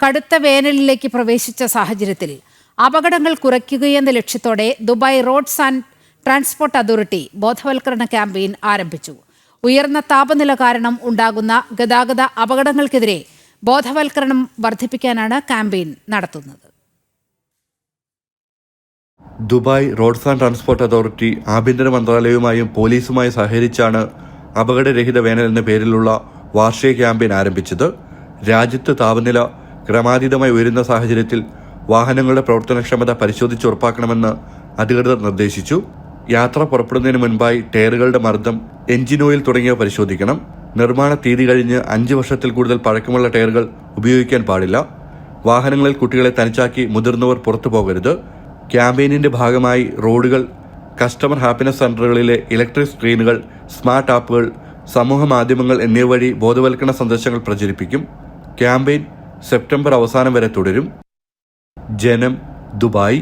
കടുത്ത വേനലിലേക്ക് പ്രവേശിച്ച സാഹചര്യത്തിൽ അപകടങ്ങൾ കുറയ്ക്കുകയെന്ന ലക്ഷ്യത്തോടെ Dubai Roads and Transport Authority ബോധവൽക്കരണ ക്യാമ്പയിൻ ആരംഭിച്ചു. ഉയർന്ന താപനില കാരണം ഉണ്ടാകുന്ന ഗതാഗത അപകടങ്ങൾക്കെതിരെ ബോധവൽക്കരണം വർദ്ധിപ്പിക്കാനാണ് ക്യാമ്പയിൻ നടത്തുന്നത്. Dubai roads and transport authority ആഭ്യന്തര മന്ത്രാലയവുമായും പോലീസുമായി സഹകരിച്ചാണ് അപകടരഹിത വേനൽ എന്ന പേരിലുള്ള വാർഷിക ക്യാമ്പയിൻ ആരംഭിച്ചത്. രാജ്യത്ത് താപനില ക്രമാതീതമായി ഉയരുന്ന സാഹചര്യത്തിൽ വാഹനങ്ങളുടെ പ്രവർത്തനക്ഷമത പരിശോധിച്ച് ഉറപ്പാക്കണമെന്ന് അധികൃതർ നിർദ്ദേശിച്ചു. യാത്ര പുറപ്പെടുന്നതിന് മുൻപായി ടയറുകളുടെ മർദ്ദം എഞ്ചിൻ ഓയിൽ തുടങ്ങിയവ പരിശോധിക്കണം. നിർമ്മാണ തീയതി കഴിഞ്ഞ് അഞ്ച് വർഷത്തിൽ കൂടുതൽ പഴക്കമുള്ള ടയറുകൾ ഉപയോഗിക്കാൻ പാടില്ല. വാഹനങ്ങളിൽ കുട്ടികളെ തനിച്ചാക്കി മുതിർന്നവർ പുറത്തു പോകരുത്. ക്യാമ്പയിനിന്റെ ഭാഗമായി റോഡുകൾ കസ്റ്റമർ ഹാപ്പിനെസ് സെന്ററുകളിലെ ഇലക്ട്രിക് സ്ക്രീനുകൾ സ്മാർട്ട് ആപ്പുകൾ സമൂഹ മാധ്യമങ്ങൾ എന്നിവ വഴി ബോധവൽക്കരണ സന്ദേശങ്ങൾ പ്രചരിപ്പിക്കും. ക്യാമ്പയിൻ സെപ്റ്റംബർ അവസാനം വരെ തുടരും. ജനം ദുബായ്.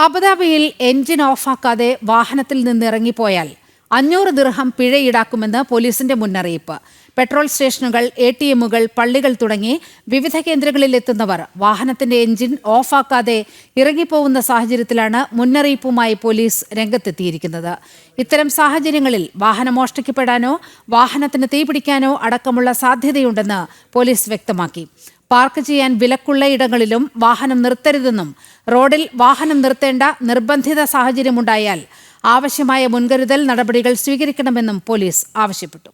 അബുദാബിയിൽ എഞ്ചിൻ ഓഫാക്കാതെ വാഹനത്തിൽ നിന്നിറങ്ങിപ്പോയാൽ അഞ്ഞൂറ് ദിർഹം പിഴ ഈടാക്കുമെന്ന് പോലീസിന്റെ മുന്നറിയിപ്പ്. പെട്രോൾ സ്റ്റേഷനുകൾ എ ടി എമ്മുകൾ പള്ളികൾ തുടങ്ങി വിവിധ കേന്ദ്രങ്ങളിൽ എത്തുന്നവർ വാഹനത്തിന്റെ എഞ്ചിൻ ഓഫാക്കാതെ ഇറങ്ങിപ്പോകുന്ന സാഹചര്യത്തിലാണ് മുന്നറിയിപ്പുമായി പോലീസ് രംഗത്തെത്തിയിരിക്കുന്നത്. ഇത്തരം സാഹചര്യങ്ങളിൽ വാഹനം മോഷ്ടിക്കപ്പെടാനോ വാഹനത്തിന് തീപിടിക്കാനോ അടക്കമുള്ള സാധ്യതയുണ്ടെന്ന് പോലീസ് വ്യക്തമാക്കി. പാർക്ക് ചെയ്യാൻ വിലക്കുള്ള ഇടങ്ങളിലും വാഹനം നിർത്തരുതെന്നും റോഡിൽ വാഹനം നിർത്തേണ്ട നിർബന്ധിത സാഹചര്യമുണ്ടായാൽ ആവശ്യമായ മുൻകരുതൽ നടപടികൾ സ്വീകരിക്കണമെന്നും പോലീസ് ആവശ്യപ്പെട്ടു.